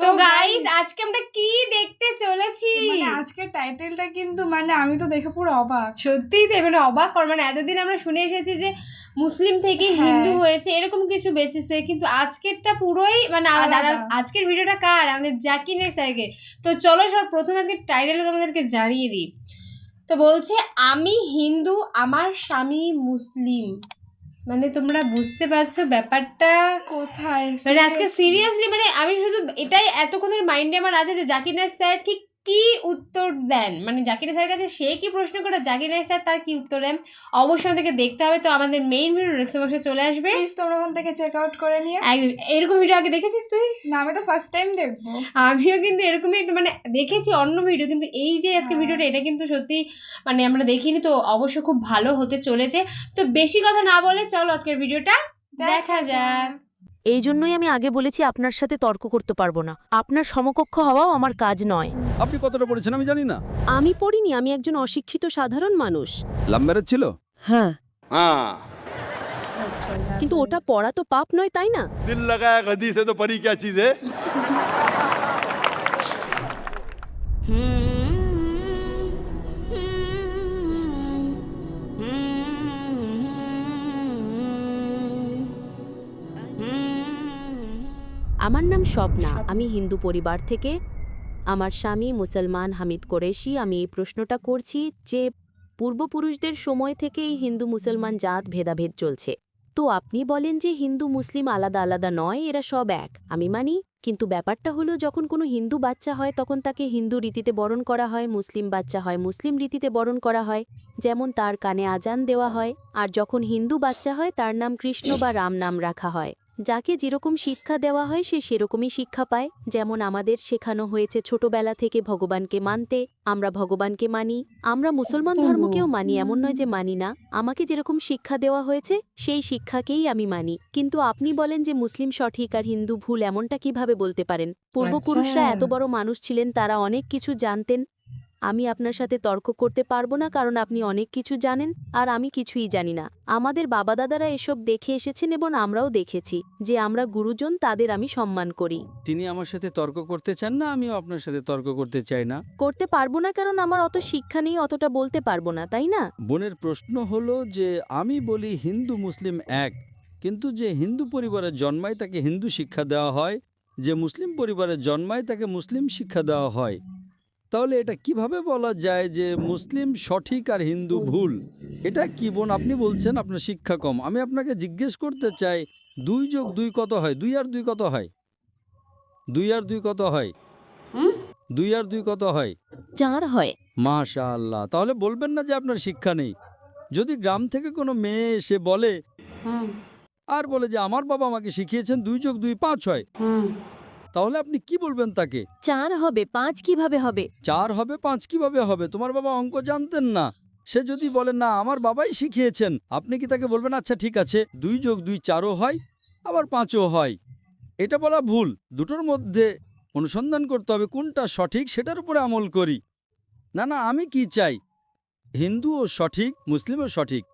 তো গাইস আজকে আমরা কি দেখতে চলেছি? মানে আজকের টাইটেলটা কিন্তু মানে আমি তো দেখে পুরো অবাক। সত্যিই তো মানে অবাক কর মানে এতদিন আমরা শুনে এসেছি যে মুসলিম থেকে হ্যাঁ। হিন্দু হয়েছে এরকম কিছু বেসিসে কিন্তু আজকেরটা পুরোই মানে আলাদা। আজকের ভিডিওটা কার? আমাদের জাকির স্যারকে। তো চলো সব প্রথমে আজকে টাইটেলটা তোমাদেরকে জানিয়ে দিই। তো বলছে আমি হিন্দু আমার স্বামী মুসলিম। মানে তোমরা বুঝতে পারছ ব্যাপারটা? কোথায়? মানে আজকে সিরিয়াসলি মানে আমি শুধু এটাই এতক্ষণের মাইন্ডে আমার আছে যে জাকির নাইক স্যার ঠিক কি উত্তর দেন? মানে জাকির স্যারের কাছে সে কি প্রশ্ন করে? জাকির নাইক স্যার তার কি উত্তর দেন? অবশ্যই আমাদেরকে দেখতে হবে। তো আমাদের মেইন ভিডিও নেক্সট বক্সে চলে আসবে। প্লিজ তোমরা ওখান থেকে চেক আউট করে নিয়ে একদম। এরকম ভিডিও আগে দেখেছিস তুই? না আমি তো ফার্স্ট টাইম দেখব আমিও কিন্তু এরকমই একটু মানে দেখেছি অন্য ভিডিও কিন্তু এই যে আজকে হ্যাঁ। ভিডিওটা এটা কিন্তু সত্যি মানে আমরা দেখিনি তো অবশ্য খুব ভালো হতে চলেছে। তো বেশি কথা না বলে চলো আজকের ভিডিওটা দেখা যাক। এই জন্যই আমি আগে বলেছি আপনার সাথে তর্ক করতে পারব না। আপনার সমকক্ষ হওয়াও আমার কাজ নয়। আপনি কতটা পড়েছেন আমি জানি না। আমি পড়িনি আমি একজন অশিক্ষিত সাধারণ মানুষ। লাভ ছিল? হ্যাঁ।, হ্যাঁ। কিন্তু ওটা পড়া তো পাপ নয় তাই না? দিল লাগায় গদি সে তো পরি ক্যা চিজ হুম। আমার নাম স্বপ্না আমি হিন্দু পরিবার থেকে। আমার স্বামী মুসলমান হামিদ কোরেশি আমি এই প্রশ্নটা করছি যে পূর্বপুরুষদের সময় থেকেই হিন্দু মুসলমান জাত ভেদাভেদ চলছে। তো আপনি বলেন যে হিন্দু মুসলিম আলাদা আলাদা নয় এরা সব এক। আমি মানি কিন্তু ব্যাপারটা হলো যখন কোনো হিন্দু বাচ্চা হয় তখন তাকে হিন্দু রীতিতে বরণ করা হয় মুসলিম বাচ্চা হয় মুসলিম রীতিতে বরণ করা হয়। যেমন তার কানে আজান দেওয়া হয় আর যখন হিন্দু বাচ্চা হয় তার নাম কৃষ্ণ বা রাম নাম রাখা হয়। যাকে যেরকম শিক্ষা দেওয়া হয় সে সেরকমই শিক্ষা পায়। যেমন আমাদের শেখানো হয়েছে ছোটবেলা থেকে ভগবানকে মানতে আমরা ভগবানকে মানি। আমরা মুসলমান ধর্মকেও মানি এমন নয় যে মানি না। আমাকে যেরকম শিক্ষা দেওয়া হয়েছে সেই শিক্ষাকেই আমি মানি। কিন্তু আপনি বলেন যে মুসলিম সঠিক আর হিন্দু ভুল এমনটা কীভাবে বলতে পারেন? পূর্বপুরুষরা আচ্ছা। এত বড় মানুষ ছিলেন তারা অনেক কিছু জানতেন আমি আপনার সাথে তর্ক করতে পারব না কারণ আপনি অনেক কিছু জানেন আর আমি কিছুই জানি না। আমাদের বাবা দাদারা এসব দেখে এসেছেন এবং আমরাও দেখেছি যে আমরা গুরুজন তাদের আমি সম্মান করি। তিনি আমার সাথে তর্ক করতে চান না আমিও আপনার সাথে তর্ক করতে চাই না। করতে পারব না কারণ আমার অত শিক্ষা নেই অতটা বলতে পারব না তাই না? বোনের প্রশ্ন হলো যে আমি বলি হিন্দু মুসলিম এক কিন্তু যে হিন্দু পরিবারের জন্মায় তাকে হিন্দু শিক্ষা দেওয়া হয় যে মুসলিম পরিবারের জন্মায় তাকে মুসলিম শিক্ষা দেওয়া হয়। তাহলে এটা কীভাবে বলা যায় যে মুসলিম সঠিক আর হিন্দু ভুল? এটা কি বোন? আপনি বলছেন আপনার শিক্ষা কম। আমি আপনাকে জিজ্ঞেস করতে চাই দুই যোগ দুই কত হয়? দুই আর দুই কত হয়? দুই আর দুই কত হয়? দুই আর দুই কত হয়? চার হয়। মাশা আল্লাহ তাহলে বলবেন না যে আপনার শিক্ষা নেই। যদি গ্রাম থেকে কোনো মেয়ে এসে বলে আর বলে যে আমার বাবা আমাকে শিখিয়েছেন দুই যোগ দুই পাঁচ হয়। তাহলে আপনি কি বলবেন তাকে? চার হবে পাঁচ কীভাবে হবে? চার হবে পাঁচ কীভাবে হবে? তোমার বাবা অঙ্ক জানতেন না। সে যদি বলে না আমার বাবাই শিখিয়েছেন। আপনি কি তাকে বলবেন আচ্ছা ঠিক আছে। দুই যোগ দুই চারও হয় আবার পাঁচও হয়। এটা বলা ভুল। দুটোর মধ্যে অনুসন্ধান করতে হবে কোনটা সঠিক সেটার উপরে আমল করি। না না আমি কি চাই? হিন্দুও সঠিক মুসলিমও সঠিক।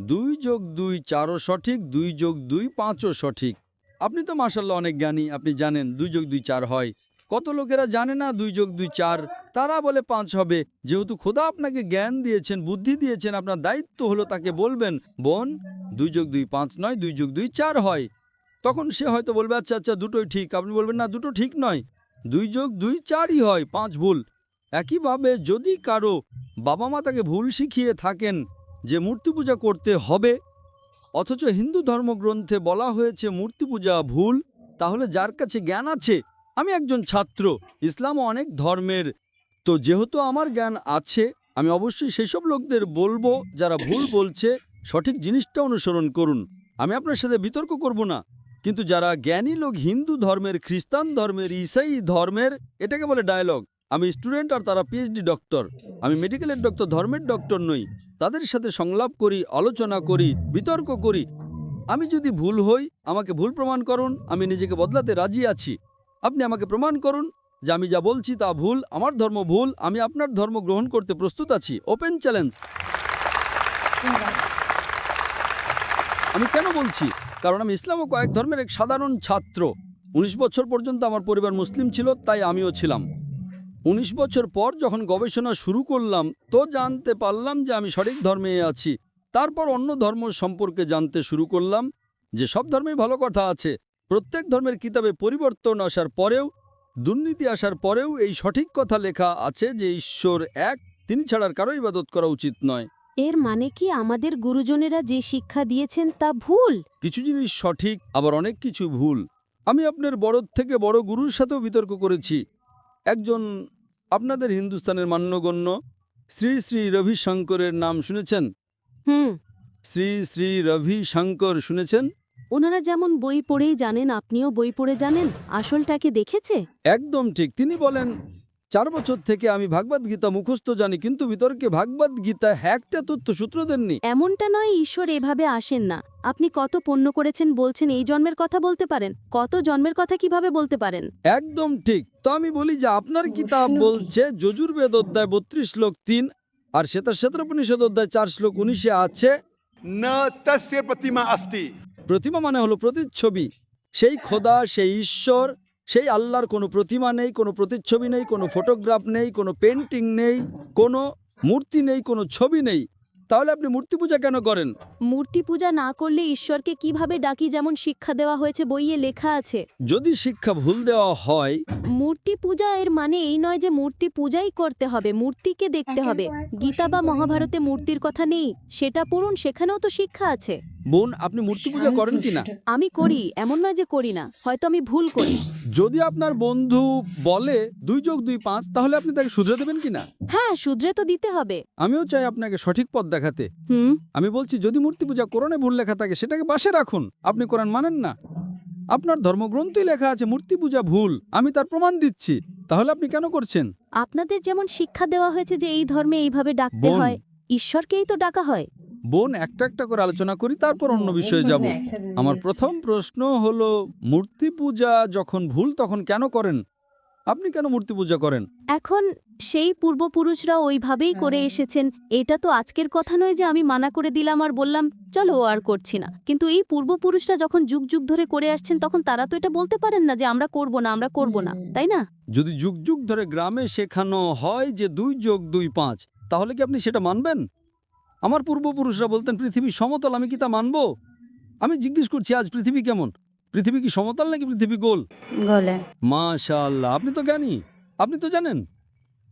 দুই যোগ দুই চারও সঠিক দুই যোগ দুই পাঁচও সঠিক। আপনি তো মাসাল্লাহ অনেক জ্ঞানী, আপনি জানেন দুই যোগ দুই চার হয়। কত লোকেরা জানে না দুই যোগ দুই চার? তারা বলে পাঁচ হবে। যেহেতু খোদা আপনাকে জ্ঞান দিয়েছেন, বুদ্ধি দিয়েছেন, আপনার দায়িত্ব হলো তাকে বলবেন, বোন, দুই যোগ দুই পাঁচ নয়, দুই যোগ দুই চার হয়। তখন সে হয়তো বলবে আচ্ছা আচ্ছা দুটোই ঠিক। আপনি বলবেন, না, দুটো ঠিক নয়। দুই যোগ দুই চারই হয়, পাঁচ ভুল। একইভাবে যদি কারও বাবা মা তাকে ভুল শিখিয়ে থাকেন, যে মূর্তি পূজা করতে হবে অথচ হিন্দু ধর্মগ্রন্থে বলা হয়েছে, মূর্তি পূজা ভুল, তাহলে যার কাছে জ্ঞান আছে, আমি একজন ছাত্র ইসলাম অনেক ধর্মের। তো যেহেতু আমার জ্ঞান আছে, আমি অবশ্যই সেসব লোকদের বলব, যারা ভুল বলছে, সঠিক জিনিসটা অনুসরণ করুন। আমি আপনার সাথে বিতর্ক করব না। কিন্তু যারা জ্ঞানী লোক হিন্দু ধর্মের, খ্রিস্টান ধর্মের, ইসাই ধর্মের, এটাকে বলে ডায়লগ আমি স্টুডেন্ট আর তারা পিএইচডি ডক্টর আমি মেডিকেলের ডক্টর ধর্মের ডক্টর নই। তাদের সাথে সংলাপ করি, আলোচনা করি, বিতর্ক করি। আমি যদি ভুল হই, আমাকে ভুল প্রমাণ করুন, আমি নিজেকে বদলাতে রাজি আছি। আপনি আমাকে প্রমাণ করুন যে আমি যা বলছি তা ভুল, আমার ধর্ম ভুল, আমি আপনার ধর্ম গ্রহণ করতে প্রস্তুত আছি। ওপেন চ্যালেঞ্জ আমি কেন বলছি? কারণ আমি ইসলাম ও কয়েক ধর্মের এক সাধারণ ছাত্র। উনিশ বছর পর্যন্ত আমার পরিবার মুসলিম ছিল, তাই আমিও ছিলাম। উনিশ বছর পর যখন গবেষণা শুরু করলাম তো জানতে পারলাম যে আমি সঠিক ধর্মে আছি। তারপর অন্য ধর্ম সম্পর্কে জানতে শুরু করলাম যে সব ধর্মেই ভালো কথা আছে। প্রত্যেক ধর্মের কিতাবে পরিবর্তন আসার পরেও দুর্নীতি আসার পরেও এই সঠিক কথা লেখা আছে যে ঈশ্বর এক তিনি ছাড়ার কারও ইবাদত করা উচিত নয়। এর মানে কি আমাদের গুরুজনেরা যে শিক্ষা দিয়েছেন তা ভুল? কিছু জিনিস সঠিক আবার অনেক কিছু ভুল। আমি আপনার বড় থেকে বড় গুরুর সাথেও বিতর্ক করেছি। একজন আপনাদের হিন্দুস্তানের মান্যগণ্য শ্রী শ্রী রবি শঙ্করের নাম শুনেছেন? হুম। শ্রী শ্রী রবি শঙ্কর শুনেছেন? ওনারা যেমন বই পড়েই জানেন আপনিও বই পড়ে জানেন আসলটাকে দেখেছে? একদম ঠিক। তিনি বলেন চার বছর থেকে আমি ভাগবত গীতা মুখস্থ জানি কিন্তু বিতর্কে ভাগবত গীতা হ্যাকটা তথ্য সূত্র দেননি। এমনটা নয় ঈশ্বর এভাবে আসেন না। আপনি কত পণ্য করেছেন বলছেন এই জন্মের কথা বলতে পারেন? কত জন্মের কথা কীভাবে বলতে পারেন? একদম ঠিক। তো আমি বলি যে আপনার কিতাব বলছে যজুর্বেদ অধ্যায় বত্রিশ শ্লোক তিন আর শ্বেতা শ্বেতপনিষদ অধ্যায় চার শ্লোক উনিশে আছে না প্রতিমা মানে হলো প্রতিচ্ছবি। সেই খোদা সেই ঈশ্বর সেই আল্লাহর কোনো প্রতিমা নেই কোনো প্রতিচ্ছবি নেই কোনো ফটোগ্রাফ নেই কোনো পেন্টিং নেই কোনো মূর্তি নেই কোনো ছবি নেই। তাহলে আপনি মূর্তি পূজা কেন করেন? মূর্তি পূজা না করলে ঈশ্বরকে কীভাবে ডাকি যেমন শিক্ষা দেওয়া হয়েছে বইয়ে লেখা আছে। যদি শিক্ষা ভুল দেওয়া হয় মূর্তি পূজা এর মানে এই নয় যে মূর্তি পূজাই করতে হবে মূর্তিকে দেখতে হবে। গীতা বা মহাভারতে মূর্তির কথা নেই সেটা পড়ুন সেখানেও তো শিক্ষা আছে। বোন আপনি মূর্তি পূজা করেন কিনা? আমি করি এমন নয় যে করি না হয়তো আমি ভুল করি। যদি আপনার বন্ধু বলে দুই যোগ দুই পাঁচ তাহলে আপনি তাকে শুধরে দেবেন কিনা? হ্যাঁ শুধরে তো দিতে হবে। আমিও চাই আপনাকে সঠিক পথ দেখাতে। হুম। আমি বলছি যদি মূর্তি পূজা কোরআনে ভুল লেখা থাকে সেটাকে পাশে রাখুন। আপনি কোরআন মানেন না। আপনার ধর্মগ্রন্থই লেখা আছে মূর্তি পূজা ভুল আমি তার প্রমাণ দিচ্ছি। তাহলে আপনি কেন করছেন? আপনাদের যেমন শিক্ষা দেওয়া হয়েছে যে এই ধর্মে এইভাবে ডাকতে বোন। হয় ঈশ্বরকেই তো ডাকা হয়। বোন একটা একটা করে আলোচনা করি তারপর অন্য বিষয়ে যাব। আমার প্রথম প্রশ্ন হলো মূর্তি পূজা যখন ভুল তখন কেন করেন? আপনি কেন মূর্তি পূজা করেন? এখন সেই পূর্বপুরুষরা ওইভাবেই করে এসেছেন। এটা তো আজকের কথা নয় যে আমি মানা করে দিলাম আর বললাম চলো আর করছি না। কিন্তু এই পূর্বপুরুষরা যখন যুগ যুগ ধরে করে আসছেন তখন তারা তো এটা বলতে পারেন না যে আমরা করব না আমরা করব না তাই না? যদি যুগ যুগ ধরে গ্রামে শেখানো হয় যে দুই যোগ দুই পাঁচ তাহলে কি আপনি সেটা মানবেন? আমার পূর্বপুরুষরা বলতেন পৃথিবী সমতল আমি কি তা মানব? আমি জিজ্ঞেস করছি আজ পৃথিবী কেমন? পৃথিবী কি সমতল নাকি পৃথিবী গোল? মাশাআল্লাহ আপনি তো জ্ঞানী আপনি তো জানেন।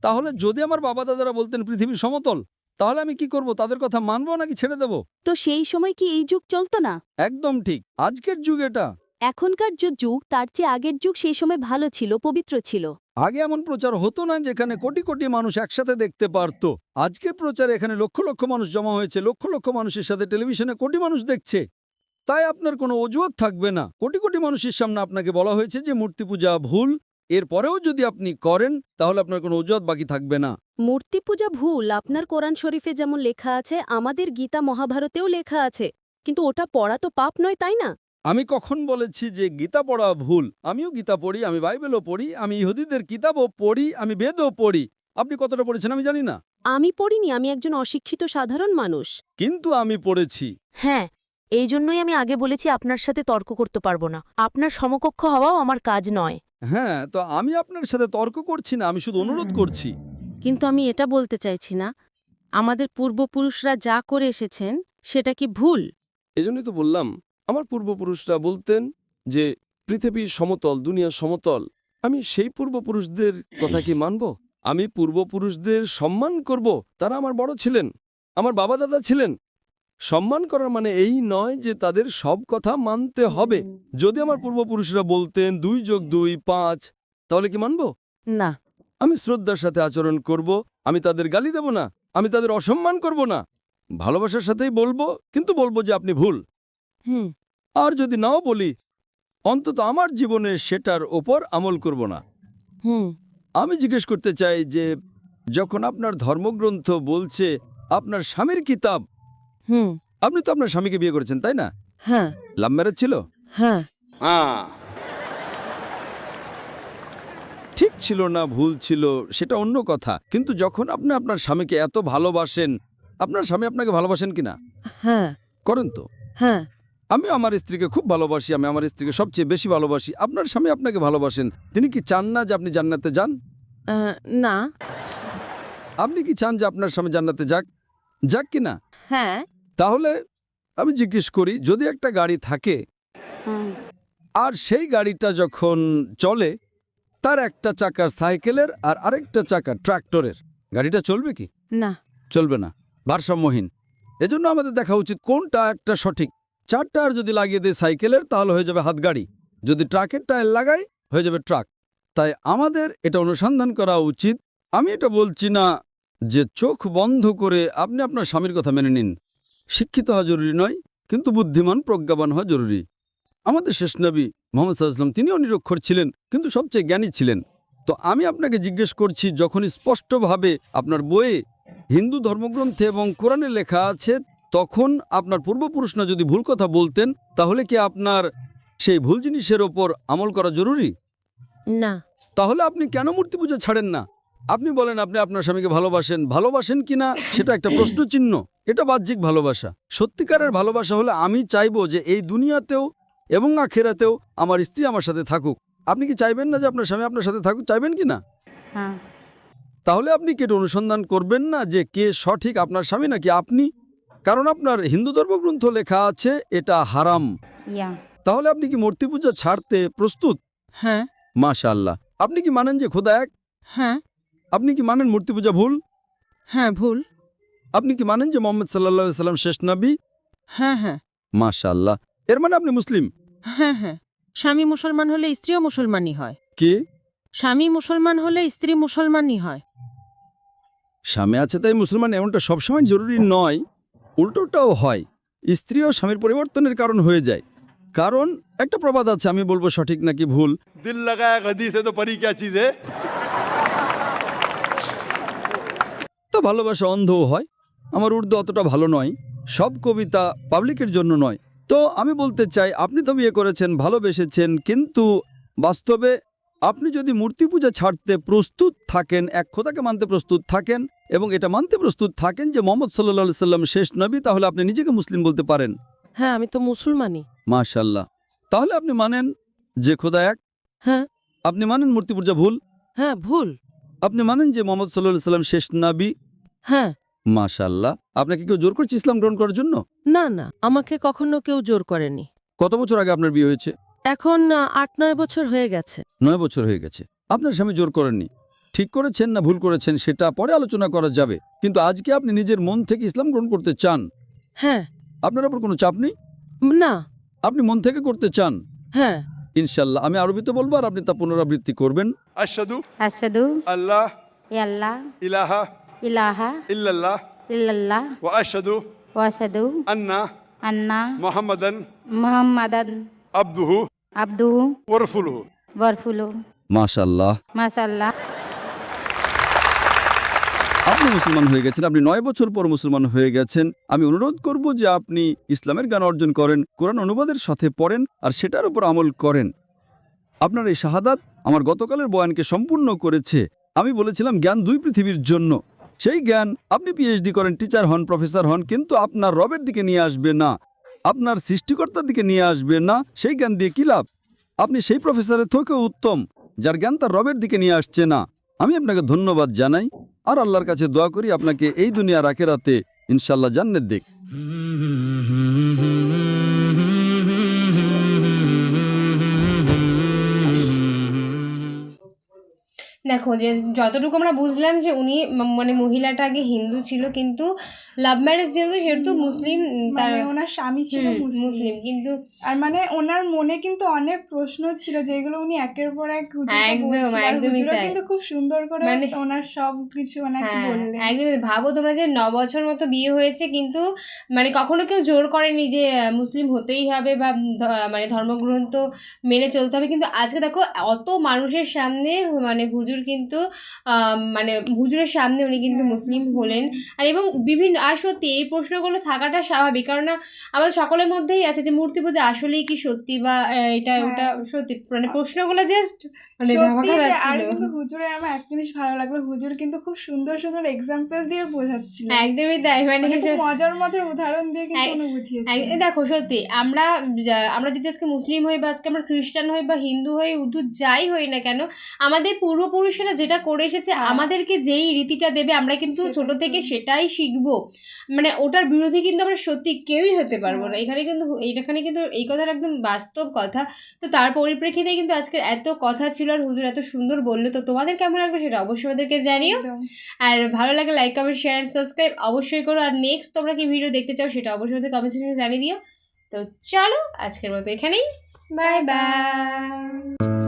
তাহলে যদি আমার বাবা দাদারা বলতেন পৃথিবী সমতল তাহলে আমি কি করব? তাদের কথা মানবো নাকি ছেড়ে দেব? তো সেই সময় কি এই যুগ চলতো না? একদম ঠিক আজকের যুগ এটা। এখনকার যে যুগ তার চেয়ে আগের যুগ সেই সময় ভালো ছিল পবিত্র ছিল। আগে এমন প্রচার হতো না যেখানে কোটি কোটি মানুষ একসাথে দেখতে পারত। আজকের প্রচারে এখানে লক্ষ লক্ষ মানুষ জমা হয়েছে, লক্ষ লক্ষ মানুষের সাথে টেলিভিশনে কোটি মানুষ দেখছে। তাই আপনার কোনো অজুহাত থাকবে না। কোটি কোটি মানুষের সামনে আপনাকে বলা হয়েছে যে, মূর্তি পূজা ভুল। এরপরেও যদি আপনি করেন, তাহলে আপনার কোনো অজুহাত বাকি থাকবে না। মূর্তি পূজা ভুল। আপনার কোরআন শরীফে যেমন লেখা আছে, আমাদের গীতা মহাভারতেও লেখা আছে। কিন্তু ওটা পড়া তো পাপ নয়, তাই না? আমি কখন বলেছি যে গীতা পড়া ভুল? আমিও গীতা পড়ি আমি বাইবেলও পড়ি আমি ইহুদিদের কিতাবও পড়ি আমি বেদও পড়ি। আপনি কতটা পড়েছেন আমি জানি না। আমি পড়িনি আমি একজন অশিক্ষিত সাধারণ মানুষ। কিন্তু আমি পড়েছি। হ্যাঁ এই জন্যই আমি আগে বলেছি আপনার সাথে তর্ক করতে পারব না। আপনার সমকক্ষ হওয়াও আমার কাজ নয়। হ্যাঁ তো আমি আপনার সাথে তর্ক করছি না আমি শুধু অনুরোধ করছি। কিন্তু আমি এটা বলতে চাইছি না। আমাদের পূর্বপুরুষরা যা করে এসেছেন সেটা কি ভুল? এজন্যই তো বললাম আমার পূর্বপুরুষরা বলতেন যে পৃথিবী সমতল দুনিয়া সমতল আমি সেই পূর্বপুরুষদের কথা কি মানব? আমি পূর্বপুরুষদের সম্মান করব? তারা আমার বড় ছিলেন আমার বাবা দাদা ছিলেন। সম্মান করার মানে এই নয় যে তাদের সব কথা মানতে হবে। যদি আমার পূর্বপুরুষরা বলতেন দুই যোগ দুই পাঁচ তাহলে কি মানব? না। আমি শ্রদ্ধার সাথে আচরণ করব আমি তাদের গালি দেব না আমি তাদের অসম্মান করব না। ভালোবাসার সাথেই বলব কিন্তু বলব যে আপনি ভুল। আর যদি নাও বলি অন্তত আমার জীবনে সেটার ওপর আমল করব না। হুম। আমি জিজ্ঞেস করতে চাই যে যখন আপনার ধর্মগ্রন্থ বলছে আপনার স্বামীর কিতাব হুম। আপনি তো আপনার স্বামীকে বিয়ে করেছেন তাই না? হ্যাঁ। লাভ ম্যারেজ ছিল? হ্যাঁ। ঠিক ছিল না ভুল ছিল সেটা অন্য কথা। কিন্তু যখন আপনি আপনার স্বামীকে এত ভালোবাসেন আপনার স্বামী আপনাকে ভালোবাসেন কিনা? হ্যাঁ। করেন তো। হ্যাঁ। আমি আমার স্ত্রীকে খুব ভালোবাসি আমি আমার স্ত্রীকে সবচেয়ে বেশি ভালোবাসি। আপনার স্বামী আপনাকে ভালোবাসেন। তিনি কি চান না যে আপনি জান্নাতে যান? না। আপনি কি চান যে আপনার স্বামী জান্নাতে যাক? যাক কি না? হ্যাঁ। তাহলে আমি জিজ্ঞেস করি যদি একটা গাড়ি থাকে আর সেই গাড়িটা যখন চলে তার একটা চাকা সাইকেলের আর আরেকটা চাকা ট্রাক্টরের গাড়িটা চলবে কি? না। চলবে না। ভারসাম্যহীন। এজন্য আমাদের দেখা উচিত কোনটা একটা সঠিক। চার টায়ার যদি লাগিয়ে দেয় সাইকেলের, তাহলে হয়ে যাবে হাত গাড়ি যদি ট্রাকের টায়ার লাগাই, হয়ে যাবে ট্রাক। তাই আমাদের এটা অনুসন্ধান করা উচিত। আমি এটা বলছি না যে চোখ বন্ধ করে আপনি আপনার স্বামীর কথা মেনে নিন। শিক্ষিত হওয়া জরুরি নয়, কিন্তু বুদ্ধিমান, প্রজ্ঞাবান হওয়া জরুরি। আমাদের শেষ নবী মোহাম্মদ সাল্লাম তিনিও নিরক্ষর ছিলেন, কিন্তু সবচেয়ে জ্ঞানী ছিলেন। তো আমি আপনাকে জিজ্ঞেস করছি, যখন স্পষ্টভাবে আপনার বইয়ে হিন্দু ধর্মগ্রন্থে এবং কোরআনে লেখা আছে তখন আপনার পূর্বপুরুষরা যদি ভুল কথা বলতেন তাহলে কি আপনার সেই ভুল জিনিসের ওপর আমল করা জরুরি? না। তাহলে আপনি কেন মূর্তি পুজো ছাড়েন না? আপনি বলেন আপনি আপনার স্বামীকে ভালোবাসেন। ভালোবাসেন কিনা সেটা একটা প্রশ্নচিহ্ন। এটা বাহ্যিক ভালোবাসা। সত্যিকারের ভালোবাসা হলে আমি চাইব যে এই দুনিয়াতেও এবং আখেরাতেও আমার স্ত্রী আমার সাথে থাকুক। আপনি কি চাইবেন না যে আপনার স্বামী আপনার সাথে থাকুক? চাইবেন কি না? হ্যাঁ। তাহলে আপনি কি এটা অনুসন্ধান করবেন না যে কে সঠিক আপনার স্বামী নাকি আপনি? কারণ আপনার হিন্দু ধর্মগ্রন্থ লেখা আছে এটা হারাম। তাহলে আপনি কি মূর্তি পূজা ছাড়তে প্রস্তুত? হ্যাঁ। মাশাআল্লাহ। আপনি কি মানেন যে খোদা এক? হ্যাঁ। আপনি কি মানেন মূর্তি পূজা ভুল? হ্যাঁ ভুল। আপনি কি মানেন যে মোহাম্মদ সাল্লাহ সাল্লাম শেষ নবী? হ্যাঁ হ্যাঁ। মাশাআল্লাহ। এর মানে আপনি মুসলিম? হ্যাঁ হ্যাঁ। স্বামী মুসলমান হলে স্ত্রীও মুসলমানই হয়। কি? স্বামী মুসলমান হলে স্ত্রী মুসলমানই হয়। স্বামী আছে তাই মুসলমান এমনটা সবসময় জরুরি নয়। উল্টোটাও হয়। স্ত্রী ও স্বামীর পরিবর্তনের কারণ হয়ে যায়। কারণ একটা প্রবাদ আছে আমি বলব সঠিক নাকি ভুল? দিল তো তো ভালোবাসা অন্ধও হয়। আমার উর্দু অতটা ভালো নয়। সব কবিতা পাবলিকের জন্য নয়। তো আমি বলতে চাই আপনি তো বিয়ে করেছেন ভালোবেসেছেন কিন্তু বাস্তবে আপনি যদি মূর্তি পূজা ছাড়তে প্রস্তুত থাকেন এক খোদাকে মানতে প্রস্তুত থাকেন এবং এটা মানতে প্রস্তুত থাকেন যে মোহাম্মদ সাল্লা সাল্লাম শেষ নবী তাহলে আপনি নিজেকে মুসলিম বলতে পারেন। হ্যাঁ আমি তো মুসলমানই। মাশাল্লাহ তাহলে আপনি মানেন যে খোদা এক? হ্যাঁ। আপনি মানেন মূর্তি পূজা ভুল? হ্যাঁ ভুল। আপনি মানেন যে মোহাম্মদ সাল্লাহ সাল্লাম শেষ নবী? হ্যাঁ। মাশাল্লাহ আপনাকে কেউ জোর করছে ইসলাম গ্রহণ করার জন্য? না না আমাকে কখনো কেউ জোর করেনি। কত বছর আগে আপনার বিয়ে হয়েছে? এখন আট নয় বছর হয়ে গেছে। নয় বছর হয়ে গেছে। আপনার স্বামী জোর করেননি। ঠিক করেছেন না ভুল করেছেন সেটা পরে আলোচনা করা যাবে। কিন্তু আজকে আপনি নিজের মন থেকে ইসলাম গ্রহণ করতে চান। হ্যাঁ। আপনার ওপর কোনো চাপ নেই? না। আপনি মন থেকে করতে চান? হ্যাঁ। ইনশাল্লাহ আমি আরবি তো বলব আর আপনি তা পুনরাবৃত্তি করবেন। আশাদু আশাদু আল্লাহ। ইয়াল্লাহ ইলাহা। ইলাহা। ইল্লাল্লাহ। ইল্লাল্লাহ। ওয়া আশাদু ওয়া আশাদু আন্না। আন্না। মুহাম্মাদান। মুহাম্মাদান। আব্দুহু আব্দুহু ওরফুলহু। ওয়ারফুলহু মাশাআল্লাহ। মাশাআল্লাহ। আপনি মুসলমান হয়ে গেছেন আপনি নয় বছর পর মুসলমান হয়ে গেছেন। আমি অনুরোধ করব যে আপনি ইসলামের জ্ঞান অর্জন করেন কোরআন অনুবাদের সাথে পড়েন আর সেটার উপর আমল করেন। আপনার এই শাহাদাত আমার গতকালের বয়ানকে সম্পূর্ণ করেছে। আমি বলেছিলাম জ্ঞান দুই পৃথিবীর জন্য। সেই জ্ঞান আপনি পিএইচডি করেন টিচার হন প্রফেসর হন কিন্তু আপনার রবের দিকে নিয়ে আসবে না। আপনার সৃষ্টিকর্তার দিকে নিয়ে আসবে না, সেই জ্ঞান দিয়ে কী লাভ? আপনি সেই প্রফেসরের থেকেও উত্তম, যার জ্ঞান তার রবের দিকে নিয়ে আসছে না। আমি আপনাকে ধন্যবাদ জানাই, আর আল্লাহর কাছে দোয়া করি আপনাকে এই দুনিয়া রাখে রাতে ইনশাল্লাহ জান্নের দিক দেখো যে যতটুকু আমরা বুঝলাম যে উনি মানে মহিলাটা আগে হিন্দু ছিল কিন্তু লাভ ম্যারেজ যেহেতু সেহেতু মুসলিম তার মানে ওনার স্বামী ছিল মুসলিম। কিন্তু আর মানে ওনার মনে কিন্তু অনেক প্রশ্ন ছিল যেগুলো উনি একের পর এক একদম, একদমই কিন্তু খুব সুন্দর করে মানে- ওনার সব কিছু ওনাকে হ্যাঁ বললেন। একদমই ভাবো তোমরা যে ন বছর মতো বিয়ে হয়েছে কিন্তু মানে কখনো কেউ জোর করেনি যে মুসলিম হতেই হবে বা মানে ধর্মগ্রন্থ মেনে চলতে হবে। কিন্তু আজকে দেখো অত মানুষের সামনে মানে হুজুর হুজুর কিন্তু মানে হুজুরের সামনে উনি কিন্তু হ্যাঁ, মুসলিম হলেন। আর এবং বিভিন্ন আর সত্যি এই প্রশ্নগুলো থাকাটা স্বাভাবিক। কারণ আমাদের সকলের মধ্যেই আছে যে মূর্তি পূজা আসলেই কি সত্যি বা এটা হ্যাঁ। ওটা সত্যি? মানে প্রশ্নগুলো জাস্ট মানে আর কিন্তু হুজুরের আমার একটা জিনিস ভালো লাগল। হুজুর কিন্তু খুব সুন্দর সুন্দর এক্সাম্পল দিয়ে বোঝাচ্ছিল। একদমই তাই মানে মানে মজার মজার উদাহরণ দিয়ে কিন্তু বুঝিয়েছে দেখো সত্যি আমরা আমরা যদি আজকে মুসলিম হই বা আজকে আমরা খ্রিস্টান হই বা হিন্দু হই উর্দু যাই হই না কেন আমাদের পূর্বপুরুষেরা যেটা করে এসেছে। আমাদেরকে যেই রীতিটা দেবে আমরা কিন্তু ছোট থেকে সেটাই শিখব। মানে ওটার বিরোধী কিন্তু আমরা সত্যি কেউই হতে পারব না। হ্যাঁ। এখানে কিন্তু এইখানে কিন্তু এই কথাটা একদম বাস্তব কথা। তো তার পরিপ্রেক্ষিতে কিন্তু আজকের এত কথা ছিল আর হুজুর এত সুন্দর বলল। তো তোমাদের কেমন লাগবে সেটা অবশ্যই আমাদেরকে জানিও। আর ভালো লাগে like comment share and subscribe অবশ্যই করো। আর নেক্সট তোমরা কি ভিডিও দেখতে চাও সেটা অবশ্যই আমাদের কমেন্ট সেকশনে জানিয়ে দিও। তো চলো আজকের মতো এখানেই। Bye bye